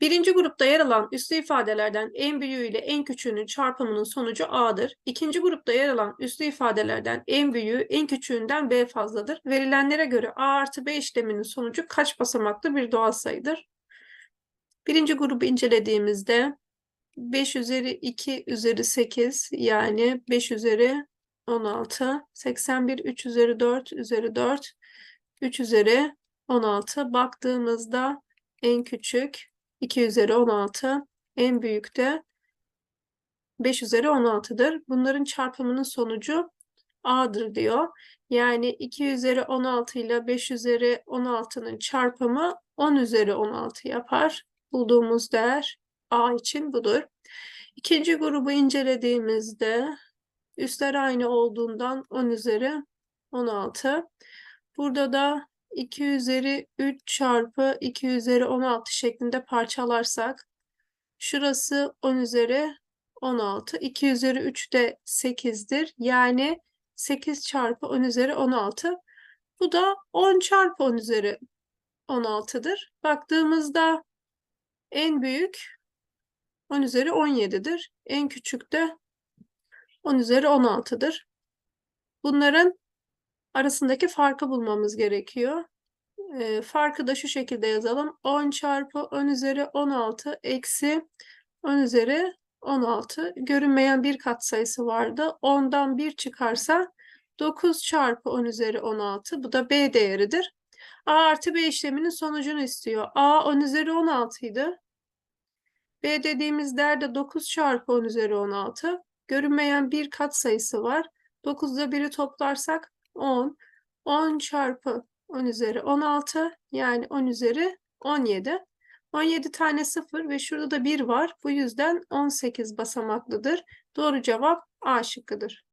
Birinci grupta yer alan üslü ifadelerden en büyüğü ile en küçüğünün çarpımının sonucu A'dır. İkinci grupta yer alan üslü ifadelerden en büyüğü en küçüğünden B fazladır. Verilenlere göre A artı B işleminin sonucu kaç basamaklı bir doğal sayıdır? Birinci grubu incelediğimizde 5 üzeri 2 üzeri 8 yani 5 üzeri 16, 81 3 üzeri 4 üzeri 4, 3 üzeri 16. Baktığımızda en küçük 2 üzeri 16, en büyük de 5 üzeri 16'dır. Bunların çarpımının sonucu A'dır diyor. Yani 2 üzeri 16 ile 5 üzeri 16'nın çarpımı 10 üzeri 16 yapar. Bulduğumuz değer A için budur. İkinci grubu incelediğimizde üstler aynı olduğundan 10 üzeri 16. Burada da 2 üzeri 3 çarpı 2 üzeri 16 şeklinde parçalarsak şurası 10 üzeri 16. 2 üzeri 3 de 8'dir. Yani 8 çarpı 10 üzeri 16. Bu da 10 çarpı 10 üzeri 16'dır. Baktığımızda en büyük 10 üzeri 17'dir. En küçük de 10 üzeri 16'dır. Bunların arasındaki farkı bulmamız gerekiyor. Ee, farkı da şu şekilde yazalım. 10 çarpı 10 üzeri 16 eksi 10 üzeri 16. Görünmeyen bir katsayısı vardı. 10'dan 1 çıkarsa 9 çarpı 10 üzeri 16. Bu da B değeridir. A artı B işleminin sonucunu istiyor. A 10 üzeri 16 idi. B dediğimiz değerde 9 çarpı 10 üzeri 16. Görünmeyen bir katsayısı var. 9'da 1'i toplarsak 10. 10 çarpı 10 üzeri 16 yani 10 üzeri 17. 17 tane 0 ve şurada da 1 var. Bu yüzden 18 basamaklıdır. Doğru cevap A şıkkıdır.